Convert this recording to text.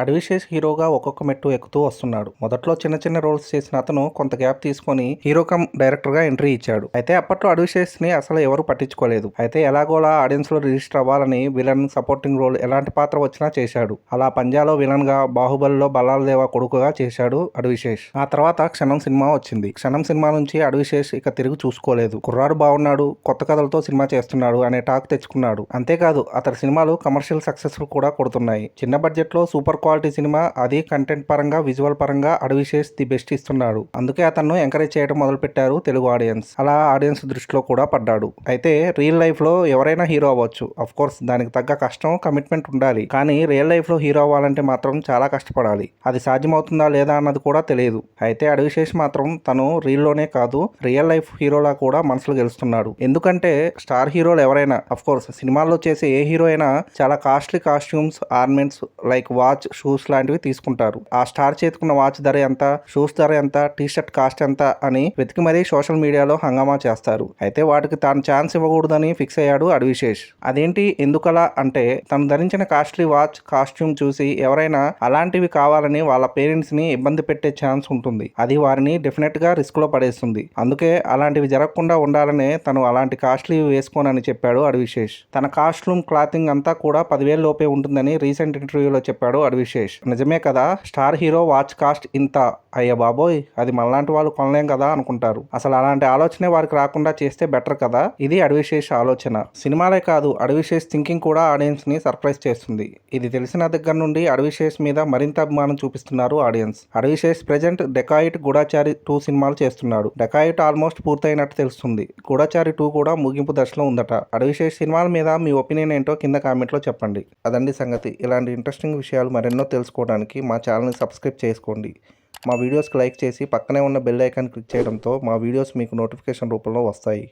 అడవిశేష్ హీరోగా ఒక్కొక్క మెట్టు ఎక్కుతూ వస్తున్నాడు. మొదట్లో చిన్న చిన్న రోల్స్ చేసిన అతను కొంత గ్యాప్ తీసుకొని హీరో కమ్ డైరెక్టర్గా ఎంట్రీ ఇచ్చాడు. అయితే అప్పట్లో అడవిశేష్ని అసలు ఎవరు పట్టించుకోలేదు. అయితే ఎలాగోలా ఆడియన్స్లో రిజిస్టర్ అవ్వాలని విలన్ సపోర్టింగ్ రోల్ ఎలాంటి పాత్ర వచ్చినా చేశాడు. అలా పంజాలో విలన్గా బాహుబలిలో బలాలదేవ కొడుకుగా చేశాడు అడ్విశేష్ ఆ తర్వాత క్షణం సినిమా వచ్చింది. క్షణం సినిమా నుంచి అడ్విశేష్ ఇక తిరిగి చూసుకోలేదు. కుర్రాడు బాగున్నాడు కొత్త కథలతో సినిమా చేస్తున్నాడు అనే టాక్ తెచ్చుకున్నాడు. అంతేకాదు అతని సినిమాలు కమర్షియల్ సక్సెస్ కూడా కొడుతున్నాయి. చిన్న బడ్జెట్లో సూపర్ క్వాలిటీ సినిమా అది కంటెంట్ పరంగా విజువల్ పరంగా అడవిశేష్ ది బెస్ట్ ఇస్తున్నాడు. అందుకే అతను ఎంకరేజ్ చేయడం మొదలు పెట్టారు తెలుగు ఆడియన్స్. అలా ఆడియన్స్ దృష్టిలో కూడా పడ్డాడు. అయితే రియల్ లైఫ్లో ఎవరైనా హీరో అవ్వచ్చు. అఫ్ కోర్స్ దానికి తగ్గ కష్టం కమిట్మెంట్ ఉండాలి. కానీ రియల్ లైఫ్లో హీరో అవ్వాలంటే మాత్రం చాలా కష్టపడాలి. అది సాధ్యమవుతుందా లేదా అన్నది కూడా తెలియదు. అయితే అడవిశేష్ మాత్రం తను రీల్లోనే కాదు రియల్ లైఫ్ హీరోలా కూడా మనసులు గెలుస్తున్నాడు. ఎందుకంటే స్టార్ హీరోలు ఎవరైనా అఫ్ కోర్స్ సినిమాల్లో చేసే ఏ హీరో అయినా చాలా costly costumes ornaments like watch shoes లాంటివి తీసుకుంటారు. ఆ స్టార్ చేతుకున్న వాచ్ ధర ఎంత? షూస్ ధర ఎంత? టీ షర్ట్ కాస్ట్ ఎంత? అని వెతికి మరీ సోషల్ మీడియాలో హంగామా చేస్తారు. అయితే వాటికి తాను ఛాన్స్ ఇవ్వకూడదని ఫిక్స్ అయ్యాడు అడవిశేష్. అదేంటి? ఎందుకలా? అంటే తను ధరించిన కాస్ట్లీ వాచ్ కాస్ట్యూమ్ చూసి ఎవరైనా అలాంటివి కావాలని వాళ్ళ పేరెంట్స్ని ఇబ్బంది పెట్టే ఛాన్స్ ఉంటుంది. అది వారిని డెఫినెట్గా రిస్క్లో పడేస్తుంది. అందుకే అలాంటివి జరగకుండా ఉండాలనే తను అలాంటి కాస్ట్లీ వేసుకోనని చెప్పాడు అడవిశేష్. తన కాస్ట్యూమ్ క్లాతింగ్ అంతా కూడా పదివేల లోపే ఉంటుందని రీసెంట్ ఇంటర్వ్యూలో చెప్పాడు విశేష్. నిజమే కదా స్టార్ హీరో వాచ్ కాస్ట్ ఇంత? అయ్యా బాబోయ్ అది మనలాంటి వాళ్ళు కొనలేం కదా అనుకుంటారు. అసలు అలాంటి ఆలోచనే వారికి రాకుండా చేస్తే బెటర్ కదా? ఇది అడవిశేష్ ఆలోచన. సినిమాలే కాదు అడవిశేష్ థింకింగ్ కూడా ఆడియన్స్ని సర్ప్రైజ్ చేస్తుంది. ఇది తెలిసిన దగ్గర నుండి అడవిశేష్ మీద మరింత అభిమానం చూపిస్తున్నారు ఆడియన్స్. అడవిశేష్ ప్రెజెంట్ డెకాయిట్ గూఢాచారి టూ సినిమాలు చేస్తున్నాడు. డెకాయిట్ ఆల్మోస్ట్ పూర్తయినట్టు తెలుస్తుంది. గూఢాచారి టూ కూడా ముగింపు దశలో ఉందట. అడవిశేష్ సినిమాల మీద మీ ఒపీనియన్ ఏంటో కింద కామెంట్లో చెప్పండి. అదండి సంగతి. ఇలాంటి ఇంట్రెస్టింగ్ విషయాలు మరెన్నో తెలుసుకోవడానికి మా ఛానల్ని సబ్స్క్రైబ్ చేసుకోండి. మా వీడియోస్కి లైక్ చేసి పక్కనే ఉన్న బెల్ ఐకాన్ క్లిక్ చేయడంతో మా వీడియోస్ మీకు నోటిఫికేషన్ రూపంలో వస్తాయి.